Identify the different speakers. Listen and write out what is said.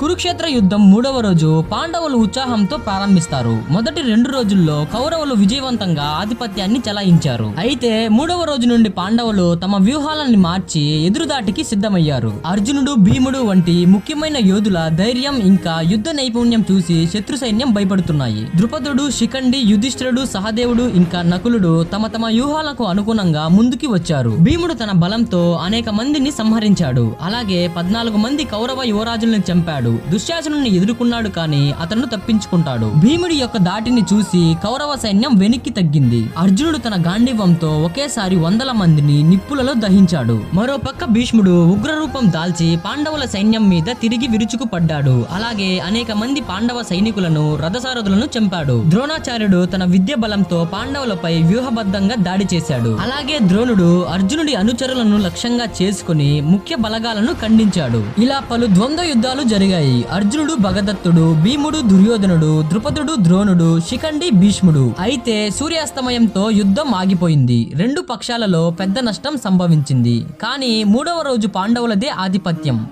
Speaker 1: కురుక్షేత్ర యుద్ధం మూడవ రోజు పాండవులు ఉత్సాహంతో ప్రారంభిస్తారు. మొదటి రెండు రోజుల్లో కౌరవులు విజయవంతంగా ఆధిపత్యాన్ని చెలాయించారు. అయితే మూడవ రోజు నుండి పాండవులు తమ వ్యూహాలని మార్చి ఎదురుదాటికి సిద్ధమయ్యారు. అర్జునుడు భీముడు వంటి ముఖ్యమైన యోధుల ధైర్యం ఇంకా యుద్ధ నైపుణ్యం చూసి శత్రు సైన్యం భయపడుతున్నాయి. ద్రుపదుడు శిఖండి యుధిష్ఠిరుడు సహదేవుడు ఇంకా నకులుడు తమ తమ వ్యూహాలకు అనుగుణంగా ముందుకి వచ్చారు. భీముడు తన బలంతో అనేక మందిని సంహరించాడు. అలాగే పద్నాలుగు మంది కౌరవ యువరాజుల్ని చంపాడు. దుశ్శాసనుని ఎదుర్కొన్నాడు కానీ అతను తప్పించుకుంటాడు. భీముడి యొక్క దాటిని చూసి కౌరవ సైన్యం వెనక్కి తగ్గింది. అర్జునుడు తన గాంధీవంతో ఒకేసారి వందల మందిని నిప్పులలో దహించాడు. మరోపక్క భీష్ముడు ఉగ్రరూపం దాల్చి పాండవుల సైన్యం మీద తిరిగి విరుచుకుపడ్డాడు. అలాగే అనేక మంది పాండవ సైనికులను రథసారథులను చంపాడు. ద్రోణాచార్యుడు తన విద్య బలంతో పాండవులపై వ్యూహబద్ధంగా దాడి చేశాడు. అలాగే ద్రోణుడు అర్జునుడి అనుచరులను లక్ష్యంగా చేసుకుని ముఖ్య బలగాలను ఖండించాడు. ఇలా పలు ద్వంద్వ యుద్ధాలు జరిగాయి. అర్జునుడు భగదత్తుడు భీముడు దుర్యోధనుడు ద్రుపదుడు ద్రోణుడు శిఖండి భీష్ముడు. అయితే సూర్యాస్తమయంతో యుద్ధం ఆగిపోయింది. రెండు పక్షాలలో పెద్ద నష్టం సంభవించింది. కానీ మూడవ రోజు పాండవులదే ఆధిపత్యం.